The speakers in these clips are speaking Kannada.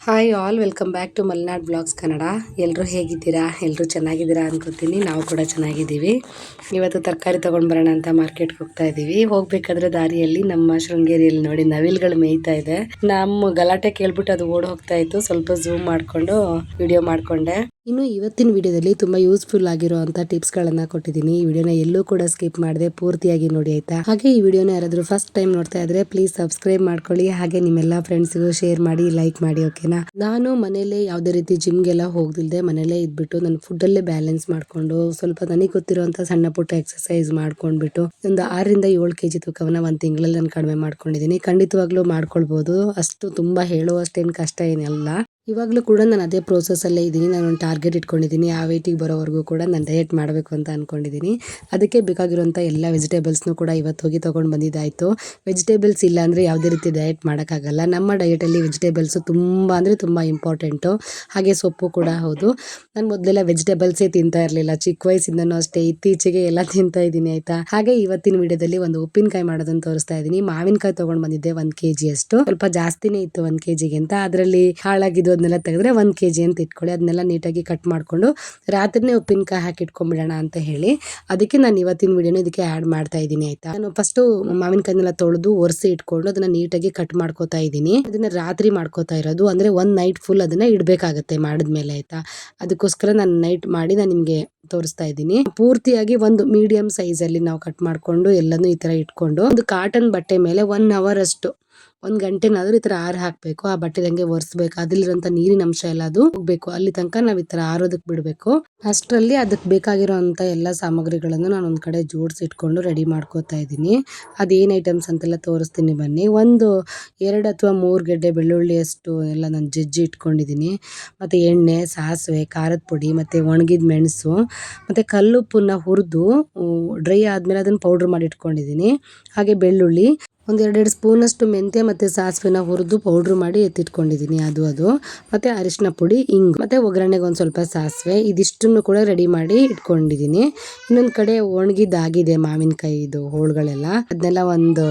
Hi all welcome back to Malenad blogs Kannada ಎಲ್ಲರೂ ಹೇಗಿದ್ದೀರಾ? ಎಲ್ಲರೂ ಚೆನ್ನಾಗಿದ್ದೀರಾ ಅನ್ಕೋತೀನಿ. ನಾವು ಕೂಡ ಚೆನ್ನಾಗಿದ್ದೀವಿ. ಇವತ್ತು ತರಕಾರಿ ತೊಗೊಂಡು ಬರೋಣ ಅಂತ ಮಾರ್ಕೆಟ್ಗೆ ಹೋಗ್ತಾ ಇದ್ದೀವಿ ಹೋಗ್ಬೇಕಾದ್ರೆ ದಾರಿಯಲ್ಲಿ ನಮ್ಮ ಶೃಂಗೇರಿಯಲ್ಲಿ ನೋಡಿ ನವಿಲ್ಗಳು ಮೇಯ್ತಾ ಇದೆ. ನಮ್ಮ ಗಲಾಟೆ ಕೇಳ್ಬಿಟ್ಟು ಅದು ಓಡ್ ಹೋಗ್ತಾ ಇತ್ತು. ಸ್ವಲ್ಪ ಝೂಮ್ ಮಾಡಿಕೊಂಡು ವಿಡಿಯೋ ಮಾಡಿಕೊಂಡೆ. ಇನ್ನು ಇವತ್ತಿನ ವಿಡಿಯೋದಲ್ಲಿ ತುಂಬ ಯೂಸ್ಫುಲ್ ಟಿಪ್ಸ್ ಟಿಪ್ಸ್ಗಳನ್ನು ಕೊಟ್ಟಿದ್ದೀನಿ. ಈ ವಿಡಿಯೋನ ಎಲ್ಲೂ ಕೂಡ ಸ್ಕಿಪ್ ಮಾಡದೆ ಪೂರ್ತಿಯಾಗಿ ನೋಡಿ ಆಯ್ತಾ? ಹಾಗೆ ಈ ವಿಡಿಯೋನ ಯಾರಾದರೂ ಫಸ್ಟ್ ಟೈಮ್ ನೋಡ್ತಾ ಇದ್ರೆ ಪ್ಲೀಸ್ ಸಬ್ಸ್ಕ್ರೈಬ್ ಮಾಡ್ಕೊಳ್ಳಿ. ಹಾಗೆ ನಿಮ್ಮೆಲ್ಲ ಫ್ರೆಂಡ್ಸ್ಗೂ ಶೇರ್ ಮಾಡಿ ಲೈಕ್ ಮಾಡಿ ಓಕೆನಾ ನಾನು ಮನೇಲೆ ಯಾವುದೇ ರೀತಿ ಜಿಮ್ಗೆಲ್ಲ ಹೋಗ್ದಿಲ್ದೆ ಮನೇಲೇ ಇದ್ಬಿಟ್ಟು ನನ್ನ ಫುಡ್ಡಲ್ಲೇ ಬ್ಯಾಲೆನ್ಸ್ ಮಾಡಿಕೊಂಡು ಸ್ವಲ್ಪ ನನಗೆ ಗೊತ್ತಿರುವಂಥ ಸಣ್ಣ ಪುಟ್ಟ ಎಕ್ಸಸೈಸ್ ಮಾಡ್ಕೊಂಡ್ಬಿಟ್ಟು ಒಂದು ಆರರಿಂದ ಏಳು ಕೆ ಜಿ ತೂಕವನ್ನ ಒಂದು ತಿಂಗಳಲ್ಲಿ ನಾನು ಕಡಿಮೆ ಮಾಡ್ಕೊಂಡಿದ್ದೀನಿ. ಖಂಡಿತವಾಗ್ಲೂ ಮಾಡ್ಕೊಳ್ಬೋದು. ಅಷ್ಟು ತುಂಬ ಹೇಳುವಷ್ಟೇನು ಕಷ್ಟ ಏನಲ್ಲ. ಇವಾಗಲೂ ಕೂಡ ನಾನು ಅದೇ ಪ್ರೋಸೆಸ್ಸಲ್ಲೇ ಇದ್ದೀನಿ. ನಾನು ಒಂದು ಟಾರ್ಗೆಟ್ ಇಟ್ಕೊಂಡಿದ್ದೀನಿ. ಆ ವೇಟಿಗೆ ಬರೋವರೆಗೂ ಕೂಡ ನಾನು ಡಯಟ್ ಮಾಡಬೇಕು ಅಂತ ಅಂದ್ಕೊಂಡಿದ್ದೀನಿ ಅದಕ್ಕೆ ಬೇಕಾಗಿರುವಂಥ ಎಲ್ಲ ವೆಜಿಟೇಬಲ್ಸ್ನೂ ಕೂಡ ಇವತ್ತು ಹೋಗಿ ತೊಗೊಂಡು ಬಂದಿದ್ದಾಯಿತು. ವೆಜಿಟೇಬಲ್ಸ್ ಇಲ್ಲ ಅಂದರೆ ಯಾವುದೇ ರೀತಿ ಡಯಟ್ ಮಾಡೋಕ್ಕಾಗಲ್ಲ. ನಮ್ಮ ಡಯಟಲ್ಲಿ ವೆಜಿಟೇಬಲ್ಸು ತುಂಬ ಅಂದರೆ ತುಂಬ ಇಂಪಾರ್ಟೆಂಟು ಹಾಗೆ ಸೊಪ್ಪು ಕೂಡ ಹೌದು. ನಾನು ಮೊದಲೆಲ್ಲ ವೆಜಿಟೇಬಲ್ಸೇ ತಿಂತಾ ಇರಲಿಲ್ಲ. ಚಿಕ್ಕ ವಯಸ್ಸಿಂದನೂ ಅಷ್ಟೇ. ಇತ್ತೀಚೆಗೆ ಎಲ್ಲ ತಿಂತಾ ಇದ್ದೀನಿ, ಆಯಿತಾ? ಹಾಗೆ ಇವತ್ತಿನ ವಿಡಿಯೋದಲ್ಲಿ ಒಂದು ಉಪ್ಪಿನಕಾಯಿ ಮಾಡೋದನ್ನು ತೋರಿಸ್ತಾ ಇದ್ದೀನಿ. ಮಾವಿನಕಾಯಿ ತೊಗೊಂಡು ಬಂದಿದ್ದೆ ಒಂದು ಕೆ ಅಷ್ಟು. ಸ್ವಲ್ಪ ಜಾಸ್ತಿನೇ ಇತ್ತು ಒಂದು ಕೆ ಜಿಗೆ ಅಂತ. ಅದರಲ್ಲಿ ಹಾಳಾಗಿದ್ದು ಅದನ್ನೆಲ್ಲ ತೆಗೆದ್ರೆ ಒಂದು ಕೆ ಜಿ ಅಂತ ಇಟ್ಕೊಳ್ಳಿ. ಅದನ್ನೆಲ್ಲ ನೀಟಾಗಿ ಕಟ್ ಮಾಡಿಕೊಂಡು ರಾತ್ರಿನೇ ಉಪ್ಪಿನಕಾಯಿ ಹಾಕಿ ಇಟ್ಕೊಂಡ್ಬಿಡೋಣ ಅಂತ ಹೇಳಿ. ಅದಕ್ಕೆ ನಾನು ಇವತ್ತಿನ ವಿಡಿಯೋನ ಇದಕ್ಕೆ ಆ್ಯಡ್ ಮಾಡ್ತಾ ಇದ್ದೀನಿ, ಆಯಿತಾ? ನಾನು ಫಸ್ಟು ಮಾವಿನಕಾಯಿನೆಲ್ಲ ತೊಳೆದು ಒರೆಸಿ ಇಟ್ಕೊಂಡು ಅದನ್ನು ನೀಟಾಗಿ ಕಟ್ ಮಾಡ್ಕೋತಾ ಇದ್ದೀನಿ. ಅದನ್ನು ರಾತ್ರಿ ಮಾಡ್ಕೋತಾ ಇರೋದು. ಅಂದರೆ ಒಂದು ನೈಟ್ ಫುಲ್ ಅದನ್ನು ಇಡಬೇಕಾಗತ್ತೆ ಮಾಡಿದ್ಮೇಲೆ, ಆಯಿತಾ? ಅದಕ್ಕೋಸ್ಕರ ನಾನು ನೈಟ್ ಮಾಡಿ ನಾನು ನಿಮಗೆ ತೋರಿಸ್ತಾ ಇದ್ದೀನಿ. ಪೂರ್ತಿಯಾಗಿ ಒಂದು ಮೀಡಿಯಂ ಸೈಜಲ್ಲಿ ನಾವು ಕಟ್ ಮಾಡಿಕೊಂಡು ಎಲ್ಲನೂ ಈ ಥರ ಇಟ್ಕೊಂಡು ಒಂದು ಕಾಟನ್ ಬಟ್ಟೆ ಮೇಲೆ ಒನ್ ಅವರ್ ಅಷ್ಟು ಒಂದು ಗಂಟೆನಾದ್ರೂ ಈ ಥರ ಆರ್ ಹಾಕಬೇಕು. ಆ ಬಟ್ಟೆದಂಗೆ ಒರೆಸ್ಬೇಕು. ಅದ್ರಲ್ಲಿರುವಂತ ನೀರಿನ ಅಂಶ ಎಲ್ಲ ಅದು ಹೋಗ್ಬೇಕು. ಅಲ್ಲಿ ತನಕ ನಾವು ಈ ಥರ ಆರೋದಕ್ಕೆ ಬಿಡಬೇಕು. ಅಷ್ಟರಲ್ಲಿ ಅದಕ್ಕೆ ಬೇಕಾಗಿರೋಂತ ಎಲ್ಲಾ ಸಾಮಗ್ರಿಗಳನ್ನು ನಾನು ಒಂದು ಕಡೆ ಜೋಡಿಸಿ ಇಟ್ಕೊಂಡು ರೆಡಿ ಮಾಡ್ಕೋತಾ ಇದ್ದೀನಿ. ಅದೇನು ಐಟಮ್ಸ್ ಅಂತೆಲ್ಲ ತೋರಿಸ್ತೀನಿ ಬನ್ನಿ. ಒಂದು ಎರಡು ಅಥವಾ ಮೂರು ಗೆಡ್ಡೆ ಬೆಳ್ಳುಳ್ಳಿ ಅಷ್ಟು ಎಲ್ಲ ನಾನು ಜಜ್ಜಿ ಇಟ್ಕೊಂಡಿದ್ದೀನಿ. ಮತ್ತೆ ಎಣ್ಣೆ, ಸಾಸಿವೆ, ಖಾರದ ಪುಡಿ, ಮತ್ತೆ ಒಣಗಿದ ಮೆಣಸು, ಮತ್ತೆ ಕಲ್ಲುಪ್ಪನ್ನ ಹುರಿದು ಡ್ರೈ ಆದಮೇಲೆ ಅದನ್ನ ಪೌಡರ್ ಮಾಡಿ ಇಟ್ಕೊಂಡಿದ್ದೀನಿ. ಹಾಗೆ ಬೆಳ್ಳುಳ್ಳಿ ಒಂದು ಎರಡೆರಡು ಸ್ಪೂನಷ್ಟು ಮೆಂತ್ಯ ಮತ್ತು ಸಾಸಿವೆನ ಹುರಿದು ಪೌಡ್ರ್ ಮಾಡಿ ಎತ್ತಿಟ್ಕೊಂಡಿದ್ದೀನಿ ಅದು ಅದು. ಮತ್ತು ಅರಿಶಿನ ಪುಡಿ ಹಿಂಗ್ ಮತ್ತು ಒಗ್ಗರಣೆಗೆ ಒಂದು ಸ್ವಲ್ಪ ಸಾಸಿವೆ. ಇದಿಷ್ಟನ್ನು ಕೂಡ ರೆಡಿ ಮಾಡಿ ಇಟ್ಕೊಂಡಿದ್ದೀನಿ ಇನ್ನೊಂದು ಕಡೆ ಒಣಗಿದ್ದಾಗಿದೆ ಮಾವಿನಕಾಯಿದು ಹೋಳುಗಳೆಲ್ಲ. ಅದನ್ನೆಲ್ಲ ಒಂದು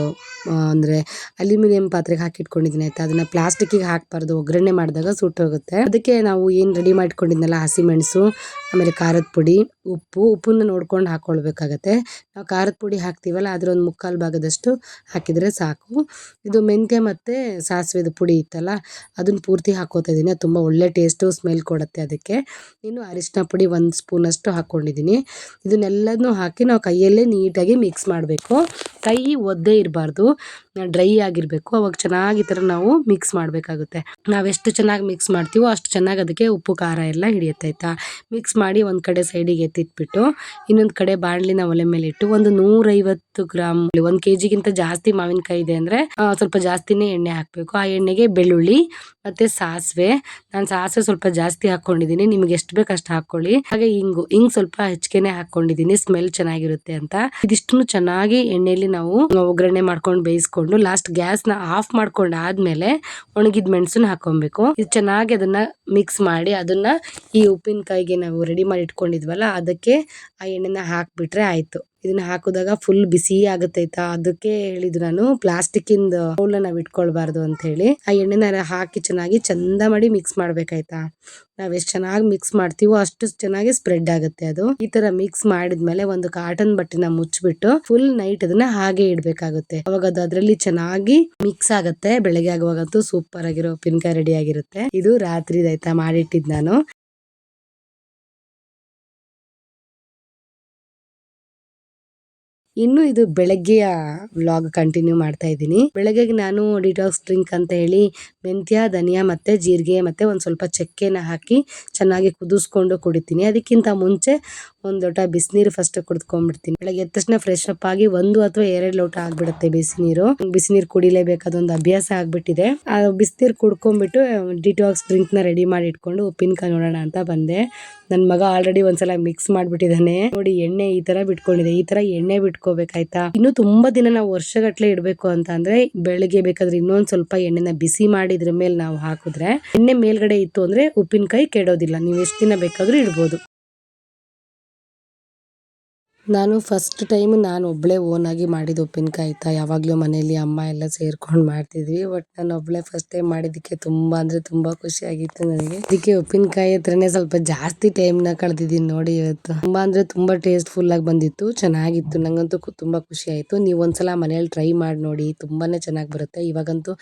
ಅಂದರೆ ಅಲ್ಯೂಮಿನಿಯಂ ಪಾತ್ರೆಗೆ ಹಾಕಿ ಇಟ್ಕೊಂಡಿದ್ದೀನಿ ಅದನ್ನು ಅದನ್ನ ಪ್ಲಾಸ್ಟಿಕ್ಕಿಗೆ ಹಾಕಬಾರ್ದು. ಒಗ್ಗರಣೆ ಮಾಡಿದಾಗ ಸುಟ್ಟೋಗುತ್ತೆ ಅದಕ್ಕೆ ನಾವು ಏನು ರೆಡಿ ಮಾಡಿಕೊಂಡಿದ್ನಲ್ಲ ಹಸಿಮೆಣಸು, ಆಮೇಲೆ ಖಾರದ ಪುಡಿ ಉಪ್ಪು, ಉಪ್ಪನ್ನ ನೋಡ್ಕೊಂಡು ಹಾಕ್ಕೊಳ್ಬೇಕಾಗತ್ತೆ ನಾವು ಖಾರದ ಪುಡಿ ಹಾಕ್ತೀವಲ್ಲ ಅದರ ಒಂದು ಮುಕ್ಕಾಲು ಭಾಗದಷ್ಟು ಹಾಕಿದರೆ ಸಾಕು. ಇದು ಮೆಂತ್ಯ ಮತ್ತು ಸಾಸಿವೆದು ಪುಡಿ ಇತ್ತಲ್ಲ, ಅದನ್ನು ಪೂರ್ತಿ ಹಾಕೋತಾ ಇದ್ದೀನಿ ತುಂಬ ಒಳ್ಳೆ ಟೇಸ್ಟು, ಸ್ಮೆಲ್ ಕೊಡುತ್ತೆ ಅದಕ್ಕೆ. ಇನ್ನು ಅರಿಶಿನ ಪುಡಿ ಒಂದು ಸ್ಪೂನಷ್ಟು ಹಾಕ್ಕೊಂಡಿದ್ದೀನಿ ಇದನ್ನೆಲ್ಲದನ್ನೂ ಹಾಕಿ ನಾವು ಕೈಯಲ್ಲೇ ನೀಟಾಗಿ ಮಿಕ್ಸ್ ಮಾಡಬೇಕು. ಕೈ ಒದ್ದೇ ಇರಬಾರ್ದು, ಡ್ರೈ ಆಗಿರಬೇಕು. ಅವಾಗ ಚೆನ್ನಾಗಿ ಈ ಥರ ನಾವು ಮಿಕ್ಸ್ ಮಾಡಬೇಕಾಗುತ್ತೆ. ನಾವೆಷ್ಟು ಚೆನ್ನಾಗಿ ಮಿಕ್ಸ್ ಮಾಡ್ತೀವೋ ಅಷ್ಟು ಚೆನ್ನಾಗಿ ಅದಕ್ಕೆ ಉಪ್ಪು, ಖಾರ ಎಲ್ಲ ಹಿಡಿಯುತ್ತೆ, ಆಯಿತಾ? ಮಿಕ್ಸ್ ಮಾಡಿ ಒಂದು ಕಡೆ ಸೈಡಿಗೆ ಎತ್ತಿಟ್ಬಿಟ್ಟು, ಇನ್ನೊಂದು ಕಡೆ ಬಾಣಲಿನ ಒಲೆ ಮೇಲೆ ಇಟ್ಟು, ಒಂದು ನೂರೈವತ್ತು ಗ್ರಾಮ್ ಒಂದು ಕೆ ಜಿಗಿಂತ ಜಾಸ್ತಿ ಮಾವಿನಕಾಯಿ ಇದೆ ಅಂದರೆ ಸ್ವಲ್ಪ ಜಾಸ್ತಿನೇ ಎಣ್ಣೆ ಹಾಕಬೇಕು. ಆ ಎಣ್ಣೆಗೆ ಬೆಳ್ಳುಳ್ಳಿ ಮತ್ತು ಸಾಸಿವೆ. ನಾನು ಸಾಸಿವೆ ಸ್ವಲ್ಪ ಜಾಸ್ತಿ ಹಾಕ್ಕೊಂಡಿದ್ದೀನಿ ನಿಮ್ಗೆ ಎಷ್ಟು ಬೇಕು ಅಷ್ಟು ಹಾಕ್ಕೊಳ್ಳಿ. ಹಾಗೆ ಹಿಂಗು, ಹಿಂಗ್ ಸ್ವಲ್ಪ ಹೆಚ್ಚಿಗೆನೆ ಹಾಕ್ಕೊಂಡಿದ್ದೀನಿ ಸ್ಮೆಲ್ ಚೆನ್ನಾಗಿರುತ್ತೆ ಅಂತ. ಇದಿಷ್ಟು ಚೆನ್ನಾಗಿ ಎಣ್ಣೆಯಲ್ಲಿ ನಾವು ಒಗ್ಗರಣೆ ಮಾಡ್ಕೊಂಡು ಬೇಯಿಸ್ಕೊಂಡು ಲಾಸ್ಟ್ ಗ್ಯಾಸ್ನ ಆಫ್ ಮಾಡ್ಕೊಂಡು ಆದ್ಮೇಲೆ ಒಣಗಿದ ಮೆಣಸನ್ನ ಹಾಕೊಬೇಕು ಇದು ಚೆನ್ನಾಗಿ ಅದನ್ನ ಮಿಕ್ಸ್ ಮಾಡಿ ಅದನ್ನ ಈ ಉಪ್ಪಿನಕಾಯಿಗೆ ನಾವು ರೆಡಿ ಮಾಡಿ ಇಟ್ಕೊಂಡಿದ್ವಲ್ಲ, ಅದಕ್ಕೆ ಆ ಎಣ್ಣೆನ ಹಾಕ್ಬಿಟ್ರೆ ಆಯ್ತು. ಇದನ್ನ ಹಾಕಿದಾಗ ಫುಲ್ ಬಿಸಿ ಆಗುತ್ತೈತಾ? ಅದಕ್ಕೆ ಹೇಳಿದ್ದು ನಾನು ಪ್ಲಾಸ್ಟಿಕ್ ಇಂದ ನಾವು ಇಟ್ಕೊಳ್ಬಾರ್ದು ಅಂತ ಹೇಳಿ. ಆ ಎಣ್ಣೆನ ಹಾಕಿ ಚೆನ್ನಾಗಿ ಚಂದ ಮಾಡಿ ಮಿಕ್ಸ್ ಮಾಡ್ಬೇಕಾಯ್ತಾ? ನಾವ್ ಎಷ್ಟು ಚೆನ್ನಾಗಿ ಮಿಕ್ಸ್ ಮಾಡ್ತೀವೋ ಅಷ್ಟು ಚೆನ್ನಾಗಿ ಸ್ಪ್ರೆಡ್ ಆಗುತ್ತೆ ಅದು. ಈ ತರ ಮಿಕ್ಸ್ ಮಾಡಿದ್ಮೇಲೆ ಒಂದು ಕಾಟನ್ ಬಟ್ಟೆನ ಮುಚ್ಚಿಬಿಟ್ಟು ಫುಲ್ ನೈಟ್ ಅದನ್ನ ಹಾಗೆ ಇಡ್ಬೇಕಾಗುತ್ತೆ. ಅವಾಗ ಅದು ಅದ್ರಲ್ಲಿ ಚೆನ್ನಾಗಿ ಮಿಕ್ಸ್ ಆಗುತ್ತೆ. ಬೆಳಗ್ಗೆ ಆಗುವಾಗಂತೂ ಸೂಪರ್ ಆಗಿರೋ ಉಪ್ಪಿನಕಾಯಿ ರೆಡಿ ಆಗಿರುತ್ತೆ. ಇದು ರಾತ್ರಿ ಆಯ್ತಾ ಮಾಡಿಟ್ಟಿದ್ ನಾನು. ಇನ್ನು ಇದು ಬೆಳಗ್ಗೆಯ ವ್ಲಾಗ್ ಕಂಟಿನ್ಯೂ ಮಾಡ್ತಾ ಇದ್ದೀನಿ. ಬೆಳಗ್ಗೆಗೆ ನಾನು ಡಿಟಾಕ್ಸ್ ಡ್ರಿಂಕ್ ಅಂತ ಹೇಳಿ ಮೆಂತ್ಯ, ಧನಿಯಾ ಮತ್ತೆ ಜೀರಿಗೆ ಮತ್ತೆ ಒಂದು ಸ್ವಲ್ಪ ಚಕ್ಕೆನ ಹಾಕಿ ಚೆನ್ನಾಗಿ ಕುದಿಸ್ಕೊಂಡು ಕುಡಿತೀನಿ. ಅದಕ್ಕಿಂತ ಮುಂಚೆ ಒಂದು ಲೋಟ ಬಿಸಿನೀರು ಫಸ್ಟ್ ಕುಡಿದ್ಕೊಂಡ್ಬಿಡ್ತೀನಿ. ಬೆಳಗ್ಗೆ ಎದ್ದ ತಕ್ಷಣ ಫ್ರೆಶ್ ಅಪ್ ಆಗಿ ಒಂದು ಅಥವಾ ಎರಡು ಲೋಟ ಆಗ್ಬಿಡುತ್ತೆ ಬಿಸಿನೀರು. ಬಿಸಿನೀರು ಕುಡಿಲೇಬೇಕು ಒಂದು ಅಭ್ಯಾಸ ಆಗ್ಬಿಟ್ಟಿದೆ. ಆ ಬಿಸಿನೀರು ಕುಡ್ಕೊಂಡ್ಬಿಟ್ಟು ಡಿಟಾಕ್ಸ್ ಡ್ರಿಂಕ್ನ ರೆಡಿ ಮಾಡಿ ಇಟ್ಕೊಂಡು ಉಪ್ಪಿನಕಾಯಿ ನೋಡೋಣ ಅಂತ ಬಂದೆ. ನನ್ನ ಮಗ ಆಲ್ರೆಡಿ ಒಂದ್ಸಲ ಮಿಕ್ಸ್ ಮಾಡ್ಬಿಟ್ಟಿದ್ದಾನೆ ನೋಡಿ ಎಣ್ಣೆ ಈ ತರ ಬಿಟ್ಕೊಂಡಿದೆ. ಈ ತರ ಎಣ್ಣೆ ಬಿಟ್ಕೋಬೇಕಾಯ್ತಾ? ಇನ್ನು ತುಂಬಾ ದಿನ ನಾವು ವರ್ಷಗಟ್ಟಲೆ ಇಡ್ಬೇಕು ಅಂತ ಅಂದ್ರೆ ಬೆಳಿಗ್ಗೆ ಬೇಕಾದ್ರೆ ಇನ್ನೊಂದ್ ಸ್ವಲ್ಪ ಎಣ್ಣೆನ ಬಿಸಿ ಮಾಡಿದ್ರ ಮೇಲೆ ನಾವು ಹಾಕಿದ್ರೆ ಎಣ್ಣೆ ಮೇಲ್ಗಡೆ ಇತ್ತು ಅಂದ್ರೆ ಉಪ್ಪಿನಕಾಯಿ ಕೆಡೋದಿಲ್ಲ. ನೀವು ಎಷ್ಟು ದಿನ ಬೇಕಾದ್ರೂ ಇಡ್ಬೋದು. ನಾನು ಫಸ್ಟ್ ಟೈಮ್ ನಾನು ಒಬ್ಬಳೇ ಓನಾಗಿ ಮಾಡಿದ ಉಪ್ಪಿನಕಾಯಿ ಆಯಿತಾ? ಯಾವಾಗಲೂ ಮನೇಲಿ ಅಮ್ಮ ಎಲ್ಲ ಸೇರ್ಕೊಂಡು ಮಾಡ್ತಿದ್ವಿ ಬಟ್ ನಾನು ಒಬ್ಬಳೇ ಫಸ್ಟ್ ಟೈಮ್ ಮಾಡಿದ್ದಕ್ಕೆ ತುಂಬ ಅಂದರೆ ತುಂಬ ಖುಷಿಯಾಗಿತ್ತು ನನಗೆ. ಅದಕ್ಕೆ ಉಪ್ಪಿನಕಾಯಿ ಹತ್ರನೇ ಸ್ವಲ್ಪ ಜಾಸ್ತಿ ಟೈಮ್ನ ಕಳೆದಿದ್ದೀನಿ ನೋಡಿ ಇವತ್ತು. ತುಂಬ ಅಂದರೆ ತುಂಬ ಟೇಸ್ಟ್ಫುಲ್ ಆಗಿ ಬಂದಿತ್ತು, ಚೆನ್ನಾಗಿತ್ತು ನನಗಂತೂ ತುಂಬ ಖುಷಿ ಆಯಿತು. ನೀವು ಒಂದ್ಸಲ ಮನೇಲಿ ಟ್ರೈ ಮಾಡಿ ನೋಡಿ, ತುಂಬಾನೇ ಚೆನ್ನಾಗಿ ಬರುತ್ತೆ. ಇವಾಗಂತೂ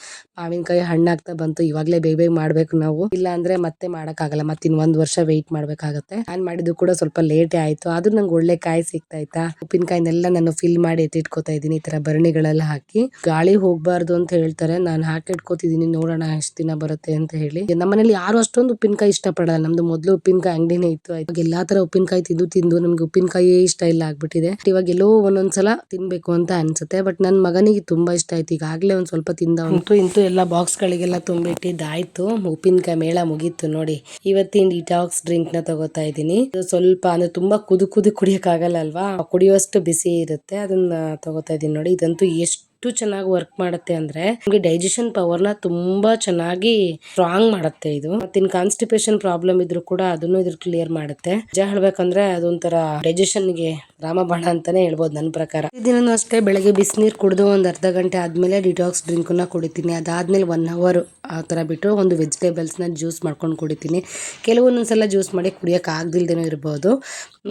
ಮಾವಿನಕಾಯಿ ಹಣ್ಣಾಗ್ತಾ ಬಂತು, ಇವಾಗಲೇ ಬೇಗ ಬೇಗ ಮಾಡಬೇಕು ನಾವು. ಇಲ್ಲ ಅಂದರೆ ಮತ್ತೆ ಮಾಡೋಕ್ಕಾಗಲ್ಲ ಮತ್ತೆ ಇನ್ನು ಒಂದು ವರ್ಷ ವೆಯ್ಟ್ ಮಾಡಬೇಕಾಗತ್ತೆ. ನಾನು ಮಾಡಿದ್ದು ಕೂಡ ಸ್ವಲ್ಪ ಲೇಟೇ ಆಯಿತು, ಆದರೂ ನಂಗೆ ಒಳ್ಳೆ ಕಾಯಿ ಸಿಕ್ತಾಯ್ತಾ ಉಪ್ಪಿನಕಾಯಿನೆಲ್ಲ ನಾನು ಫಿಲ್ ಮಾಡಿ ಎತ್ತಿಟ್ಕೋತಾ ಇದ್ದೀನಿ, ಈ ತರ ಭರಣಿಗಳೆಲ್ಲ ಹಾಕಿ. ಗಾಳಿ ಹೋಗ್ಬಾರ್ದು ಅಂತ ಹೇಳ್ತಾರೆ. ನಾನು ಹಾಕಿ ಇಟ್ಕೋತಿದ್ದೀನಿ, ನೋಡೋಣ ಎಷ್ಟು ದಿನ ಬರುತ್ತೆ ಅಂತ ಹೇಳಿ. ನಮ್ಮನೇಲಿ ಯಾರು ಅಷ್ಟೊಂದು ಉಪ್ಪಿನಕಾಯಿ ಇಷ್ಟಪಡಲ್ಲ. ನಮ್ದು ಮೊದಲು ಉಪ್ಪಿನಕಾಯಿ ಅಂಗಡಿನೇ ಇತ್ತು. ಇವಾಗ ಎಲ್ಲಾ ತರ ಉಪ್ಪಿನಕಾಯಿ ತಿಂದು ತಿಂದು ನಮ್ಗೆ ಉಪ್ಪಿನಕಾಯಿ ಇಷ್ಟ ಇಲ್ಲ ಆಗ್ಬಿಟ್ಟಿದೆ. ಇವಾಗ ಎಲ್ಲೋ ಒಂದೊಂದ್ಸಲ ತಿನ್ಬೇಕು ಅಂತ ಅನ್ಸುತ್ತೆ. ಬಟ್ ನನ್ನ ಮಗನಿಗೆ ತುಂಬಾ ಇಷ್ಟ ಆಯ್ತು. ಈಗಾಗಲೇ ಒಂದ್ ಸ್ವಲ್ಪ ತಿಂದ ಅಂತೂ ಇಂತು ಎಲ್ಲ ಬಾಕ್ಸ್ ಗಳಿಗೆಲ್ಲ ತುಂಬಿಟ್ಟಿದ್ದಾಯ್ತು. ಉಪ್ಪಿನಕಾಯಿ ಮೇಳ ಮುಗೀತು ನೋಡಿ. ಇವತ್ತಿನ ಡಿಟಾಕ್ಸ್ ಡ್ರಿಂಕ್ನ ತಗೋತಾ ಇದ್ದೀನಿ. ಇದು ಸ್ವಲ್ಪ ಅಂದ್ರೆ ತುಂಬಾ ಕುದು ಕುದು ಕುಡಿಯಕ್ಕಾಗಲ್ಲ ಅಲ್ವಾ? ಕುಡಿಯುವಷ್ಟು ಬಿಸಿ ಇರುತ್ತೆ. ಅದನ್ನ ತಗೋತಾ ಇದೀನಿ ನೋಡಿ. ಇದಂತೂ ಎಷ್ಟು ಚೆನ್ನಾಗಿ ವರ್ಕ್ ಮಾಡುತ್ತೆ ಅಂದ್ರೆ ನಮಗೆ ಡೈಜೆಷನ್ ಪವರ್ನ ತುಂಬಾ ಚೆನ್ನಾಗಿ ಸ್ಟ್ರಾಂಗ್ ಮಾಡುತ್ತೆ ಇದು. ಮತ್ತಿನ್ ಕಾನ್ಸ್ಟಿಪೇಷನ್ ಪ್ರಾಬ್ಲಮ್ ಇದ್ರು ಕೂಡ ಅದನ್ನು ಇದ್ರ ಕ್ಲಿಯರ್ ಮಾಡುತ್ತೆ. ನಿಜ ಹೇಳ್ಬೇಕಂದ್ರೆ ಅದೊಂಥರ ಡೈಜೆಷನ್ಗೆ ರಾಮಬಾಣ ಅಂತಾನೆ ಹೇಳ್ಬೋದು ನನ್ನ ಪ್ರಕಾರ. ದಿನನೂ ಅಷ್ಟೇ ಬೆಳಗ್ಗೆ ಬಿಸಿನೀರು ಕುಡಿದು ಒಂದು ಅರ್ಧ ಗಂಟೆ ಆದ್ಮೇಲೆ ಡಿಟಾಕ್ಸ್ ಡ್ರಿಂಕ್ನ ಕುಡಿತೀನಿ. ಅದಾದ್ಮೇಲೆ ಒನ್ ಅವರ್ ಆ ಥರ ಬಿಟ್ಟು ಒಂದು ವೆಜಿಟೇಬಲ್ಸ್ನ ಜ್ಯೂಸ್ ಮಾಡ್ಕೊಂಡು ಕುಡಿತೀನಿ. ಕೆಲವೊಂದೊಂದ್ಸಲ ಜ್ಯೂಸ್ ಮಾಡಿ ಕುಡಿಯೋಕೆ ಆಗ್ದಿಲ್ದೇನೂ ಇರ್ಬೋದು.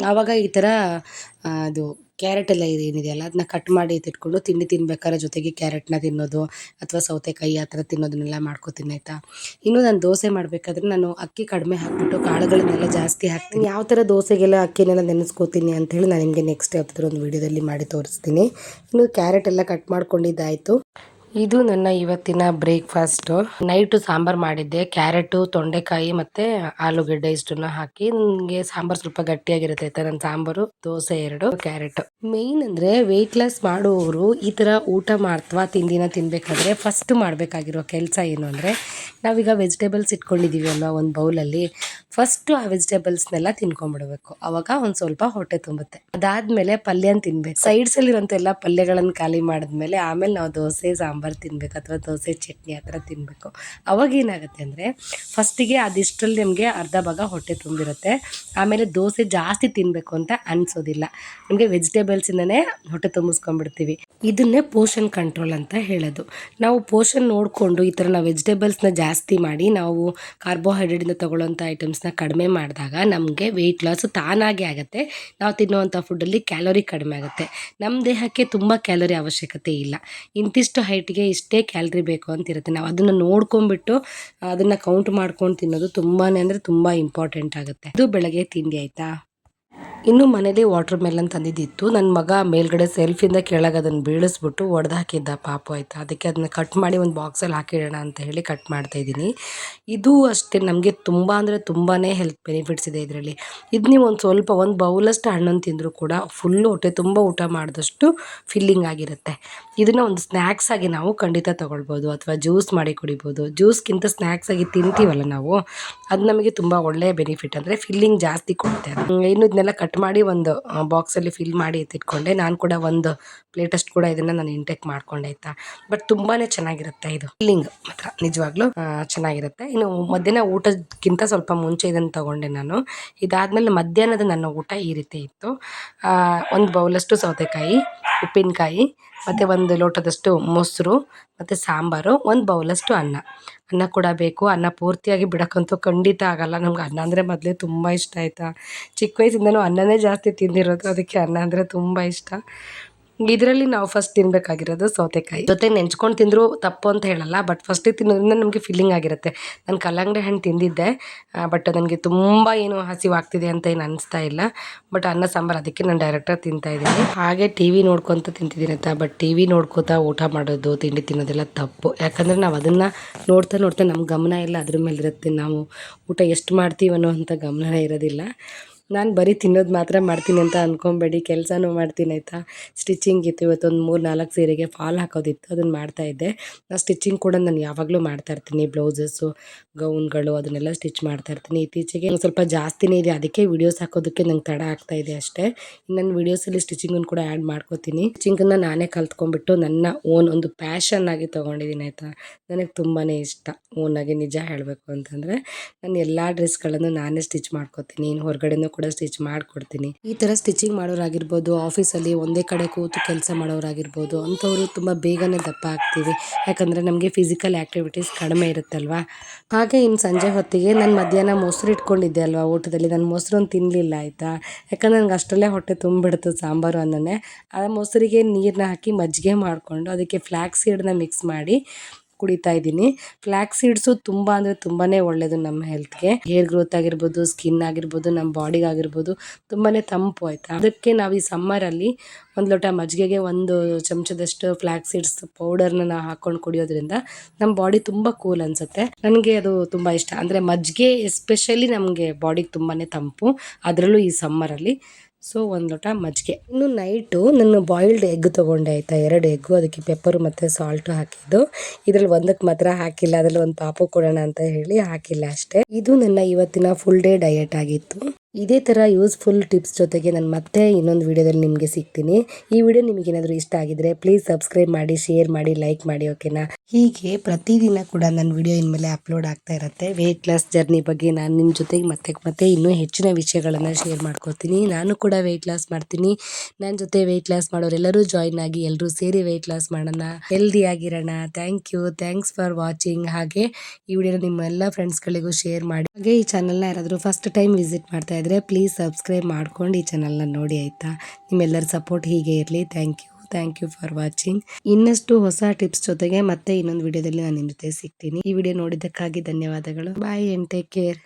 ಆವಾಗ ಈ ತರ ಅದು ಕ್ಯಾರೆಟ್ ಎಲ್ಲ ಏನಿದೆಯಲ್ಲ ಅದನ್ನ ಕಟ್ ಮಾಡಿ ಎತ್ತಿಟ್ಕೊಂಡು ತಿಂಡಿ ತಿನ್ಬೇಕಾದ್ರೆ ಜೊತೆಗೆ ಕ್ಯಾರೆಟ್ನ ತಿನ್ನೋದು ಅಥವಾ ಸೌತೆಕಾಯಿ ಆ ಥರ ತಿನ್ನೋದನ್ನೆಲ್ಲ ಮಾಡ್ಕೋತೀನಿ, ಆಯಿತಾ? ಇನ್ನು ನಾನು ದೋಸೆ ಮಾಡಬೇಕಾದ್ರೆ ನಾನು ಅಕ್ಕಿ ಕಡಿಮೆ ಹಾಕ್ಬಿಟ್ಟು ಕಾಳುಗಳನ್ನೆಲ್ಲ ಜಾಸ್ತಿ ಹಾಕ್ತೀನಿ. ಯಾವ ಥರ ದೋಸೆಗೆಲ್ಲ ಅಕ್ಕಿನೆಲ್ಲ ನೆನೆಸ್ಕೋತೀನಿ ಅಂತ ಹೇಳಿ ನಾನು ನಿಮಗೆ ನೆಕ್ಸ್ಟ್ ಯಾವ್ದಾದ್ರು ಒಂದು ವೀಡಿಯೋದಲ್ಲಿ ಮಾಡಿ ತೋರಿಸ್ತೀನಿ. ಇನ್ನು ಕ್ಯಾರೆಟ್ ಎಲ್ಲ ಕಟ್ ಮಾಡ್ಕೊಂಡಿದ್ದಾಯಿತು. ಇದು ನನ್ನ ಇವತ್ತಿನ ಬ್ರೇಕ್ಫಾಸ್ಟ್. ನೈಟ್ ಸಾಂಬಾರ್ ಮಾಡಿದ್ದೆ. ಕ್ಯಾರೆಟು, ತೊಂಡೆಕಾಯಿ ಮತ್ತೆ ಆಲೂಗಡ್ಡೆ ಇಷ್ಟನ್ನ ಹಾಕಿ. ನನಗೆ ಸಾಂಬಾರ್ ಸ್ವಲ್ಪ ಗಟ್ಟಿಯಾಗಿರುತ್ತೆ ನನ್ನ ಸಾಂಬಾರು, ದೋಸೆ ಎರಡು, ಕ್ಯಾರೆಟ್. ಮೇನ್ ಅಂದ್ರೆ ವೆಯ್ಟ್ ಲಾಸ್ ಮಾಡುವವರು ಈ ತರ ಊಟ ಮಾಡ್ತವಾ ತಿಂಡಿನ ತಿನ್ಬೇಕಾದ್ರೆ ಫಸ್ಟ್ ಮಾಡಬೇಕಾಗಿರೋ ಕೆಲಸ ಏನು ಅಂದ್ರೆ, ನಾವೀಗ ವೆಜಿಟೇಬಲ್ಸ್ ಇಟ್ಕೊಂಡಿದೀವಿ ಅಲ್ವಾ ಒಂದು ಬೌಲಲ್ಲಿ. ಫಸ್ಟ್ ಆ ವೆಜಿಟೇಬಲ್ಸ್ನೆಲ್ಲ ತಿನ್ಕೊಂಡ್ಬಿಡ್ಬೇಕು. ಅವಾಗ ಒಂದ್ ಸ್ವಲ್ಪ ಹೊಟ್ಟೆ ತುಂಬುತ್ತೆ. ಅದಾದ್ಮೇಲೆ ಪಲ್ಯನ ತಿನ್ಬೇಕು. ಸೈಡ್ಸ್ ಅಲ್ಲಿರೋಂಥ ಎಲ್ಲ ಪಲ್ಯಗಳನ್ನು ಖಾಲಿ ಮಾಡಿದ್ಮೇಲೆ ಆಮೇಲೆ ನಾವು ದೋಸೆ, ಸಾಂಬಾರ್ ತಿನ್ಬೇಕು ಅಥವಾ ದೋಸೆ, ಚಟ್ನಿ ಆ ಥರ ತಿನ್ಬೇಕು. ಅವಾಗ ಏನಾಗುತ್ತೆ ಅಂದರೆ, ಫಸ್ಟಿಗೆ ಅದಿಷ್ಟರಲ್ಲಿ ನಿಮಗೆ ಅರ್ಧ ಭಾಗ ಹೊಟ್ಟೆ ತುಂಬಿರುತ್ತೆ. ಆಮೇಲೆ ದೋಸೆ ಜಾಸ್ತಿ ತಿನ್ಬೇಕು ಅಂತ ಅನಿಸೋದಿಲ್ಲ. ನಿಮಗೆ ವೆಜಿಟೇಬಲ್ಸಿಂದನೇ ಹೊಟ್ಟೆ ತುಂಬಿಸ್ಕೊಂಡ್ಬಿಡ್ತೀವಿ. ಇದನ್ನೇ ಪೋಷನ್ ಕಂಟ್ರೋಲ್ ಅಂತ ಹೇಳೋದು. ನಾವು ಪೋಷನ್ ನೋಡಿಕೊಂಡು ಈ ಥರ ನಾವು ವೆಜಿಟೇಬಲ್ಸ್ನ ಜಾಸ್ತಿ ಮಾಡಿ, ನಾವು ಕಾರ್ಬೋಹೈಡ್ರೇಟಿಂದ ತೊಗೊಳ್ಳೋಂಥ ಐಟಮ್ಸ್ನ ಕಡಿಮೆ ಮಾಡಿದಾಗ ನಮಗೆ ವೆಯ್ಟ್ ಲಾಸು ತಾನಾಗೆ ಆಗುತ್ತೆ. ನಾವು ತಿನ್ನುವಂಥ ಫುಡ್ಡಲ್ಲಿ ಕ್ಯಾಲೋರಿ ಕಡಿಮೆ ಆಗುತ್ತೆ. ನಮ್ಮ ದೇಹಕ್ಕೆ ತುಂಬ ಕ್ಯಾಲೋರಿ ಅವಶ್ಯಕತೆ ಇಲ್ಲ. ಇಂತಿಷ್ಟು ಹೈಟ್ಗೆ ಇಷ್ಟೇ ಕ್ಯಾಲ್ರಿ ಬೇಕು ಅಂತ ಇರುತ್ತೆ ನಾವು ಅದನ್ನು ನೋಡ್ಕೊಂಡ್ಬಿಟ್ಟು, ಅದನ್ನು ಕೌಂಟ್ ಮಾಡ್ಕೊಂಡು ತಿನ್ನೋದು ತುಂಬಾ ಅಂದರೆ ತುಂಬ ಇಂಪಾರ್ಟೆಂಟ್ ಆಗುತ್ತೆ. ಅದು ಬೆಳಗ್ಗೆ ತಿಂಡಿ ಆಯಿತಾ? ಇನ್ನು ಮನೇಲಿ ವಾಟರ್ ಮೆಲನ್ ತಂದಿದ್ದಿತ್ತು. ನನ್ನ ಮಗ ಮೇಲ್ಗಡೆ ಸೆಲ್ಫಿಂದ ಕೆಳಗೆ ಅದನ್ನು ಬೀಳಿಸ್ಬಿಟ್ಟು ಒಡೆದು ಹಾಕಿದ್ದ ಪಾಪು ಆಯಿತಾ. ಅದಕ್ಕೆ ಅದನ್ನ ಕಟ್ ಮಾಡಿ ಒಂದು ಬಾಕ್ಸಲ್ಲಿ ಹಾಕಿಡೋಣ ಅಂತ ಹೇಳಿ ಕಟ್ ಮಾಡ್ತಾ ಇದ್ದೀನಿ. ಇದು ಅಷ್ಟೇ, ನಮಗೆ ತುಂಬ ಅಂದರೆ ತುಂಬಾ ಹೆಲ್ತ್ ಬೆನಿಫಿಟ್ಸ್ ಇದೆ ಇದರಲ್ಲಿ. ಇದು ನೀವು ಒಂದು ಸ್ವಲ್ಪ ಒಂದು ಬೌಲಷ್ಟು ಹಣ್ಣನ್ನು ತಿಂದರೂ ಕೂಡ ಫುಲ್ಲು ಹೊಟ್ಟೆ ತುಂಬ ಊಟ ಮಾಡಿದಷ್ಟು ಫಿಲ್ಲಿಂಗ್ ಆಗಿರುತ್ತೆ. ಇದನ್ನು ಒಂದು ಸ್ನ್ಯಾಕ್ಸ್ ಆಗಿ ನಾವು ಖಂಡಿತ ತೊಗೊಳ್ಬೋದು ಅಥವಾ ಜ್ಯೂಸ್ ಮಾಡಿ ಕುಡಿಬೋದು. ಜ್ಯೂಸ್ಗಿಂತ ಸ್ನ್ಯಾಕ್ಸ್ ಆಗಿ ತಿಂತೀವಲ್ಲ ನಾವು, ಅದು ನಮಗೆ ತುಂಬ ಒಳ್ಳೆಯ ಬೆನಿಫಿಟ್ ಅಂದರೆ ಫಿಲ್ಲಿಂಗ್ ಜಾಸ್ತಿ ಕೊಡುತ್ತೆ. ಇನ್ನು ಇದನ್ನೆಲ್ಲ ಕಟ್ ಮಾಡಿ ಒಂದು ಬಾಕ್ಸಲ್ಲಿ ಫಿಲ್ ಮಾಡಿ ಎತ್ತಿಟ್ಕೊಂಡೆ ನಾನು ಕೂಡ ಒಂದು ಪ್ಲೇಟಷ್ಟು ಕೂಡ ಇದನ್ನು ನಾನು ಇಂಟೇಕ್ ಮಾಡ್ಕೊಂಡೆ, ಆಯ್ತಾ? ಬಟ್ ತುಂಬಾ ಚೆನ್ನಾಗಿರುತ್ತೆ ಇದು. ಫಿಲ್ಲಿಂಗ್ ಮಾತ್ರ, ನಿಜವಾಗ್ಲೂ ಚೆನ್ನಾಗಿರುತ್ತೆ. ಇನ್ನು ಮಧ್ಯಾಹ್ನ ಊಟಕ್ಕಿಂತ ಸ್ವಲ್ಪ ಮುಂಚೆ ಇದನ್ನು ತಗೊಂಡೆ ನಾನು. ಇದಾದಮೇಲೆ ಮಧ್ಯಾಹ್ನದ ನನ್ನ ಊಟ ಈ ರೀತಿ ಇತ್ತು. ಒಂದು ಬೌಲಷ್ಟು ಸೌತೆಕಾಯಿ, ಉಪ್ಪಿನಕಾಯಿ, ಮತ್ತು ಒಂದು ಲೋಟದಷ್ಟು ಮೊಸರು, ಮತ್ತು ಸಾಂಬಾರು, ಒಂದು ಬೌಲಷ್ಟು ಅನ್ನ. ಅನ್ನ ಕೂಡ ಬೇಕು. ಅನ್ನ ಪೂರ್ತಿಯಾಗಿ ಬಿಡೋಕ್ಕಂತೂ ಖಂಡಿತ ಆಗಲ್ಲ. ನಮ್ಗೆ ಅನ್ನ ಅಂದರೆ ಮೊದಲೇ ತುಂಬ ಇಷ್ಟ ಆಯಿತಾ? ಚಿಕ್ಕ ವಯಸ್ಸಿಂದನೂ ಅನ್ನನೇ ಜಾಸ್ತಿ ತಿಂದಿರೋದು. ಅದಕ್ಕೆ ಅನ್ನ ಅಂದರೆ ತುಂಬ ಇಷ್ಟ. ಇದರಲ್ಲಿ ನಾವು ಫಸ್ಟ್ ತಿನ್ನಬೇಕಾಗಿರೋದು ಸೌತೆಕಾಯಿ. ಜೊತೆ ನೆಂಚ್ಕೊಂಡು ತಿಂದರೂ ತಪ್ಪು ಅಂತ ಹೇಳಲ್ಲ ಬಟ್ ಫಸ್ಟಿಗೆ ತಿನ್ನೋದ್ರಿಂದ ನಮಗೆ ಫೀಲಿಂಗ್ ಆಗಿರುತ್ತೆ. ನಾನು ಕಲ್ಲಂಗಡಿ ಹಣ್ಣು ತಿಂದಿದ್ದೆ ಬಟ್ ನನಗೆ ತುಂಬ ಏನು ಹಸಿವಾಗ್ತಿದೆ ಅಂತ ಏನು ಅನಿಸ್ತಾ ಇಲ್ಲ. ಬಟ್ ಅನ್ನ, ಸಾಂಬಾರು ಅದಕ್ಕೆ ನಾನು ಡೈರೆಕ್ಟಾಗಿ ತಿಂತಾ ಇದ್ದೀನಿ. ಹಾಗೆ ಟಿ ವಿ ನೋಡ್ಕೊತ ತಿಂತಿದ್ದೀನಿ ಅಂತ ಬಟ್ ಟಿ ವಿ ನೋಡ್ಕೋತಾ ಊಟ ಮಾಡೋದು, ತಿಂಡಿ ತಿನ್ನೋದೆಲ್ಲ ತಪ್ಪು. ಯಾಕಂದರೆ ನಾವು ಅದನ್ನು ನೋಡ್ತಾ ನೋಡ್ತಾ ನಮ್ಮ ಗಮನ ಎಲ್ಲ ಅದ್ರ ಮೇಲೆ ಇರುತ್ತೆ. ನಾವು ಊಟ ಎಷ್ಟು ಮಾಡ್ತೀವನ್ನೋ ಅಂತ ಗಮನ ಇರೋದಿಲ್ಲ. ನಾನು ಬರೀ ತಿನ್ನೋದು ಮಾತ್ರ ಮಾಡ್ತೀನಿ ಅಂತ ಅಂದ್ಕೊಬೇಡಿ ಕೆಲಸನೂ ಮಾಡ್ತೀನಿ ಆಯಿತಾ? ಸ್ಟಿಚಿಂಗ್ ಇತ್ತು, ಇವತ್ತೊಂದು ಮೂರು ನಾಲ್ಕು ಸೀರೆಗೆ ಫಾಲ್ ಹಾಕೋದಿತ್ತು ಅದನ್ನು ಮಾಡ್ತಾಯಿದ್ದೆ ನಾನು ಸ್ಟಿಚಿಂಗ್ ಕೂಡ ನಾನು ಯಾವಾಗಲೂ ಮಾಡ್ತಾ ಇರ್ತೀನಿ ಬ್ಲೌಸಸ್ಸು ಗೌನ್ಗಳು ಅದನ್ನೆಲ್ಲ ಸ್ಟಿಚ್ ಮಾಡ್ತಾ ಇರ್ತೀನಿ. ಇತ್ತೀಚೆಗೆ ಒಂದು ಸ್ವಲ್ಪ ಜಾಸ್ತಿನೇ ಇದೆ, ಅದಕ್ಕೆ ವೀಡಿಯೋಸ್ ಹಾಕೋದಕ್ಕೆ ನಂಗೆ ತಡ ಆಗ್ತಾ ಇದೆ ಅಷ್ಟೇ. ನನ್ನ ವೀಡಿಯೋಸಲ್ಲಿ ಸ್ಟಿಚಿಂಗನ್ನು ಕೂಡ ಆ್ಯಡ್ ಮಾಡ್ಕೋತೀನಿ. ಸ್ಟಿಚಿಂಗನ್ನು ನಾನೇ ಕಲ್ತ್ಕೊಂಡ್ಬಿಟ್ಟು ನನ್ನ ಓನ್ ಒಂದು ಪ್ಯಾಷನ್ ಆಗಿ ತೊಗೊಂಡಿದ್ದೀನಿ ಆಯಿತಾ? ನನಗೆ ತುಂಬಾ ಇಷ್ಟ ಓನಾಗಿ ನಿಜ ಹೇಳಬೇಕು ಅಂತಂದರೆ. ನಾನು ಎಲ್ಲ ಡ್ರೆಸ್ಗಳನ್ನು ನಾನೇ ಸ್ಟಿಚ್ ಮಾಡ್ಕೋತೀನಿ, ಇನ್ನು ಹೊರಗಡೆನೂ ಕೂಡ ಕೂಡ ಸ್ಟಿಚ್ ಮಾಡಿಕೊಡ್ತೀನಿ. ಈ ಥರ ಸ್ಟಿಚಿಂಗ್ ಮಾಡೋರಾಗಿರ್ಬೋದು, ಆಫೀಸಲ್ಲಿ ಒಂದೇ ಕಡೆ ಕೂತು ಕೆಲಸ ಮಾಡೋರಾಗಿರ್ಬೋದು, ಅಂಥವರು ತುಂಬ ಬೇಗನೆ ದಪ್ಪ ಆಗ್ತೀವಿ. ಯಾಕಂದರೆ ನಮಗೆ ಫಿಸಿಕಲ್ ಆ್ಯಕ್ಟಿವಿಟೀಸ್ ಕಡಿಮೆ ಇರುತ್ತಲ್ವಾ? ಹಾಗೆ ಇನ್ನು ಸಂಜೆ ಹೊತ್ತಿಗೆ ನಾನು ಮಧ್ಯಾಹ್ನ ಮೊಸರು ಇಟ್ಕೊಂಡಿದ್ದೆ ಅಲ್ವಾ ಊಟದಲ್ಲಿ. ನಾನು ಮೊಸರನ್ನು ತಿನ್ನಲಿಲ್ಲ ಆಯಿತಾ? ಯಾಕಂದ್ರೆ ನನಗೆ ಅಷ್ಟರಲ್ಲೇ ಹೊಟ್ಟೆ ತುಂಬಿಡ್ತು ಸಾಂಬಾರು ಅನ್ನನೇ. ಆ ಮೊಸರಿಗೆ ನೀರನ್ನ ಹಾಕಿ ಮಜ್ಜಿಗೆ ಮಾಡಿಕೊಂಡು, ಅದಕ್ಕೆ ಫ್ಲ್ಯಾಕ್ಸ್ ಸೀಡನ್ನ ಮಿಕ್ಸ್ ಮಾಡಿ ಕುಡಿತಾ ಇದ್ದೀನಿ. ಫ್ಲ್ಯಾಕ್ಸ್ ಸೀಡ್ಸು ತುಂಬ ಅಂದರೆ ತುಂಬಾ ಒಳ್ಳೆಯದು ನಮ್ಮ ಹೆಲ್ತ್ಗೆ ಹೇರ್ ಗ್ರೋತ್ ಆಗಿರ್ಬೋದು ಸ್ಕಿನ್ ಆಗಿರ್ಬೋದು, ನಮ್ಮ ಬಾಡಿಗೆ ಆಗಿರ್ಬೋದು ತುಂಬಾ ತಂಪು ಆಯಿತಾ? ಅದಕ್ಕೆ ನಾವು ಈ ಸಮ್ಮರಲ್ಲಿ ಒಂದು ಲೋಟ ಮಜ್ಜಿಗೆಗೆ ಒಂದು ಚಮಚದಷ್ಟು ಫ್ಲ್ಯಾಕ್ಸ್ ಸೀಡ್ಸ್ ಪೌಡರ್ನ ನಾವು ಹಾಕ್ಕೊಂಡು ಕುಡಿಯೋದ್ರಿಂದ ನಮ್ಮ ಬಾಡಿ ತುಂಬ ಕೂಲ್ ಅನಿಸುತ್ತೆ. ನನಗೆ ಅದು ತುಂಬ ಇಷ್ಟ. ಅಂದರೆ ಮಜ್ಜಿಗೆ ಎಸ್ಪೆಷಲಿ ನಮಗೆ ಬಾಡಿಗೆ ತುಂಬಾ ತಂಪು. ಅದರಲ್ಲೂ ಈ ಸಮ್ಮರಲ್ಲಿ ಸೊ, ಒಂದು ಲೋಟ ಮಜ್ಜಿಗೆ. ಇನ್ನು ನೈಟು ನಾನು ಬಾಯಿಲ್ಡ್ ಎಗ್ ತೊಗೊಂಡೆ ಆಯಿತಾ, ಎರಡು ಎಗ್ಗು ಅದಕ್ಕೆ ಪೆಪ್ಪರು ಮತ್ತು ಸಾಲ್ಟು ಹಾಕಿದ್ದು. ಇದ್ರಲ್ಲಿ ಒಂದಕ್ಕೆ ಮಾತ್ರ ಹಾಕಿಲ್ಲ, ಅದ್ರಲ್ಲಿ ಒಂದು ಪಾಪು ಕೊಡೋಣ ಅಂತ ಹೇಳಿ ಹಾಕಿಲ್ಲ ಅಷ್ಟೇ. ಇದು ನನ್ನ ಇವತ್ತಿನ ಫುಲ್ ಡೇ ಡಯಟ್ ಆಗಿತ್ತು. ಇದೇ ಥರ ಯೂಸ್ಫುಲ್ ಟಿಪ್ಸ್ ಜೊತೆಗೆ ನಾನು ಮತ್ತೆ ಇನ್ನೊಂದು ವಿಡಿಯೋದಲ್ಲಿ ನಿಮಗೆ ಸಿಗ್ತೀನಿ. ಈ ವಿಡಿಯೋ ನಿಮಗೆ ಏನಾದರೂ ಇಷ್ಟ ಆಗಿದ್ರೆ ಪ್ಲೀಸ್ ಸಬ್ಸ್ಕ್ರೈಬ್ ಮಾಡಿ ಶೇರ್ ಮಾಡಿ ಲೈಕ್ ಮಾಡಿ ಓಕೆನಾ ಹೀಗೆ ಪ್ರತಿದಿನ ಕೂಡ ನನ್ನ ವಿಡಿಯೋ ಇನ್ಮೇಲೆ ಅಪ್ಲೋಡ್ ಆಗ್ತಾ ಇರುತ್ತೆ. ವೆಯ್ಟ್ ಲಾಸ್ ಜರ್ನಿ ಬಗ್ಗೆ ನಾನು ನಿಮ್ಮ ಜೊತೆಗೆ ಮತ್ತೆ ಮತ್ತೆ ಇನ್ನೂ ಹೆಚ್ಚಿನ ವಿಷಯಗಳನ್ನು ಶೇರ್ ಮಾಡ್ಕೊತೀನಿ ನಾನು ಕೂಡ ವೆಯ್ಟ್ ಲಾಸ್ ಮಾಡ್ತೀನಿ. ನನ್ನ ಜೊತೆ ವೆಯ್ಟ್ ಲಾಸ್ ಮಾಡೋರೆಲ್ಲರೂ ಜಾಯಿನ್ ಆಗಿ ಎಲ್ಲರೂ ಸೇರಿ ವೆಯ್ಟ್ ಲಾಸ್ ಮಾಡೋಣ. Healthy ಆಗಿರೋಣ. Thank you thanks for watching ಹಾಗೆ ಈ ವಿಡಿಯೋನ ನಿಮ್ಮ ಎಲ್ಲ ಫ್ರೆಂಡ್ಸ್ಗಳಿಗೂ ಶೇರ್ ಮಾಡಿ. ಹಾಗೆ ಈ ಚಾನಲ್ನ ಯಾರಾದರೂ ಫಸ್ಟ್ ಟೈಮ್ ವಿಸಿಟ್ ಮಾಡ್ತಾ ಇದ್ರೆ ಪ್ಲೀಸ್ ಸಬ್ಸ್ಕ್ರೈಬ್ ಮಾಡ್ಕೊಂಡು ಈ ಚಾನಲ್ನ ನೋಡಿ, ಆಯಿತಾ? ನಿಮ್ಮೆಲ್ಲರ ಸಪೋರ್ಟ್ ಹೀಗೆ ಇರಲಿ. Thank you thank you for watching ಇನ್ನಷ್ಟು ಹೊಸ ಟಿಪ್ಸ್ ಜೊತೆಗೆ ಮತ್ತೆ ಇನ್ನೊಂದು ವಿಡಿಯೋದಲ್ಲಿ ನಾನು ನಿಮ್ಮ ಜೊತೆ ಸಿಗ್ತೀನಿ. ಈ ವಿಡಿಯೋ ನೋಡಿದ್ದಕ್ಕಾಗಿ ಧನ್ಯವಾದಗಳು. Boy and take care